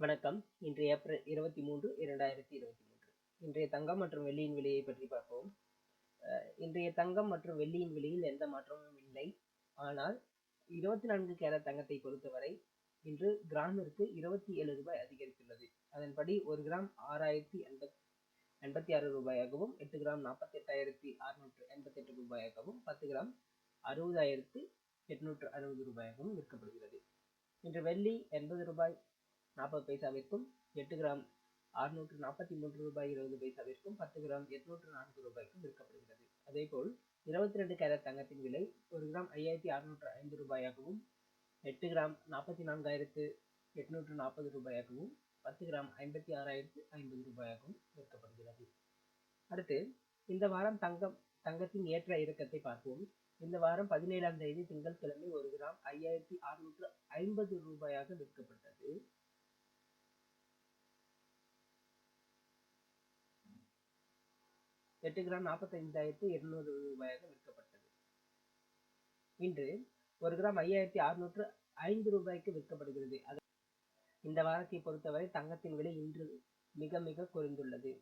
வணக்கம். இன்று ஏப்ரல் இருபத்தி மூன்று இரண்டாயிரத்தி இருபத்தி மூன்று. இன்றைய தங்கம் மற்றும் வெள்ளியின் விலையை பற்றி பார்ப்போம். இன்றைய தங்கம் மற்றும் வெள்ளியின் விலையில் எந்த மாற்றமும் இல்லை. ஆனால் இருபத்தி நான்கு கேரட் தங்கத்தை பொறுத்தவரை இன்று கிராமிற்கு இருபத்தி ஏழு ரூபாய் அதிகரித்துள்ளது. அதன்படி ஒரு கிராம் ஆறாயிரத்தி எண்பத் எண்பத்தி ஆறு ரூபாயாகவும் எட்டு கிராம் நாற்பத்தி எட்டாயிரத்தி அறுநூற்று எண்பத்தி எட்டு ரூபாயாகவும் பத்து கிராம் அறுபதாயிரத்து எட்நூற்று அறுபது ரூபாயாகவும் விற்கப்படுகிறது. இன்று வெள்ளி எண்பது ரூபாய் நாற்பது பைசாவிற்கும் எட்டு கிராம் அறுநூற்று நாற்பத்தி மூன்று ரூபாய் இருபது பைசாவிற்கும் பத்து கிராம் எட்நூற்று நான்கு ரூபாய்க்கும் விற்கப்படுகிறது. அதேபோல் இருபத்தி ரெண்டு கேரட் தங்கத்தின் விலை ஒரு கிராம் ஐயாயிரத்தி அறுநூற்று ஐந்து ரூபாயாகவும் எட்டு கிராம் நாற்பத்தி நான்காயிரத்து எட்நூற்று நாற்பது ரூபாயாகவும் பத்து கிராம் ஐம்பத்தி ஆறாயிரத்து ஐம்பது ரூபாயாகவும் விற்கப்படுகிறது. அடுத்து இந்த வாரம் தங்கம் தங்கத்தின் ஏற்ற இறக்கத்தை பார்ப்போம். இந்த வாரம் பதினேழாம் தேதி திங்கட்கிழமை ஒரு கிராம் ஐயாயிரத்தி அறுநூற்று ஐம்பது ரூபாயாக விற்கப்பட்டது. எட்டு கிராம் நாற்பத்தைந்தாயிரத்தி இருநூறு ரூபாயாக விற்கப்பட்டது. இன்று ஒரு கிராம் ஐயாயிரத்தி அறுநூற்று ஐந்து ரூபாய்க்கு விற்கப்படுகிறது. இந்த வாரத்தை பொறுத்தவரை தங்கத்தின் விலை இன்று மிக மிக குறைந்துள்ளது.